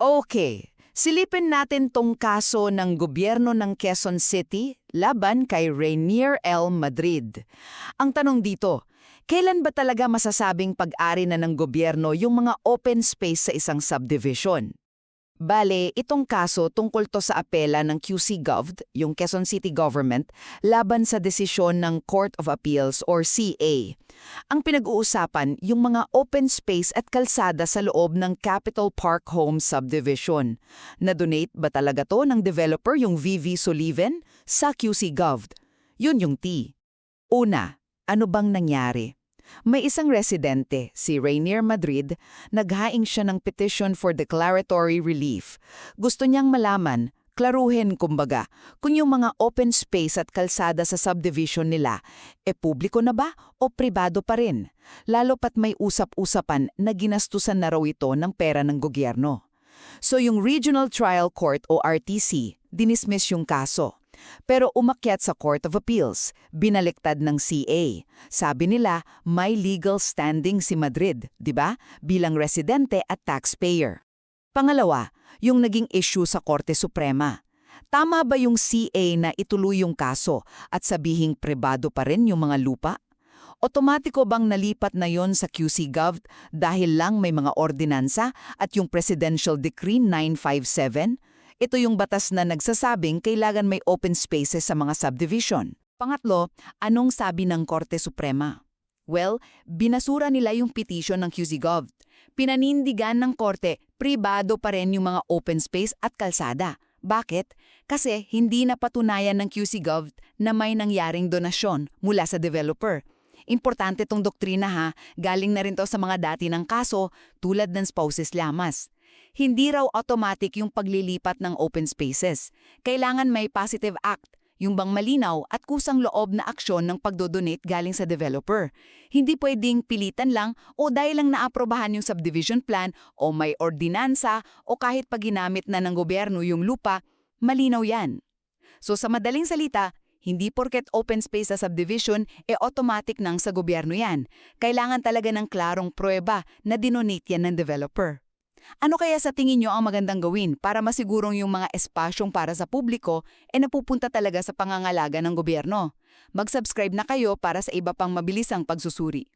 Okay, silipin natin tong kaso ng gobyerno ng Quezon City laban kay Rainier L. Madrid. Ang tanong dito, kailan ba talaga masasabing pag-ari na ng gobyerno yung mga open space sa isang subdivision? Bale, itong kaso tungkol to sa apela ng QC Gov, yung Quezon City Government, laban sa desisyon ng Court of Appeals or CA. Ang pinag-uusapan, yung mga open space at kalsada sa loob ng Capital Park Home Subdivision. Na-donate ba talaga to ng developer yung VV Soliven sa QC Gov? Yun yung T. Una, ano bang nangyari? May isang residente, si Rainier Madrid, naghaing siya ng petition for declaratory relief. Gusto niyang malaman, klaruhin kumbaga, kung yung mga open space at kalsada sa subdivision nila, e publiko na ba o pribado pa rin? Lalo pat may usap-usapan na ginastusan na raw ito ng pera ng gobyerno. So yung Regional Trial Court o RTC, dinismiss yung kaso. Pero umakyat sa Court of Appeals, binaliktad ng CA. Sabi nila, may legal standing si Madrid, di ba? Bilang residente at taxpayer. Pangalawa, yung naging issue sa Korte Suprema. Tama ba yung CA na ituloy yung kaso at sabihing pribado pa rin yung mga lupa? Otomatiko bang nalipat na yon sa QC Gov dahil lang may mga ordinansa at yung Presidential Decree 957? Ito yung batas na nagsasabing kailangan may open spaces sa mga subdivision. Pangatlo, anong sabi ng Korte Suprema? Well, binasura nila yung petition ng QCGov. Pinanindigan ng Korte, pribado pa rin yung mga open space at kalsada. Bakit? Kasi hindi napatunayan ng QCGov na may nangyaring donasyon mula sa developer. Importante tong doktrina ha, galing na rin to sa mga dati ng kaso tulad ng spouses lamas hindi raw automatic yung paglilipat ng open spaces. Kailangan may positive act, yung bang malinaw at kusang loob na aksyon ng pagdodonate galing sa developer. Hindi pwedeng pilitan lang o dahil lang naaprobahan yung subdivision plan o may ordinansa o kahit pag ginamit na ng gobyerno yung lupa, malinaw yan. So sa madaling salita, hindi porket open space sa subdivision, e automatic nang sa gobyerno yan. Kailangan talaga ng klarong prueba na dinonate yan ng developer. Ano kaya sa tingin nyo ang magandang gawin para masigurong yung mga espasyong para sa publiko e napupunta talaga sa pangangalaga ng gobyerno? Mag-subscribe na kayo para sa iba pang mabilisang pagsusuri.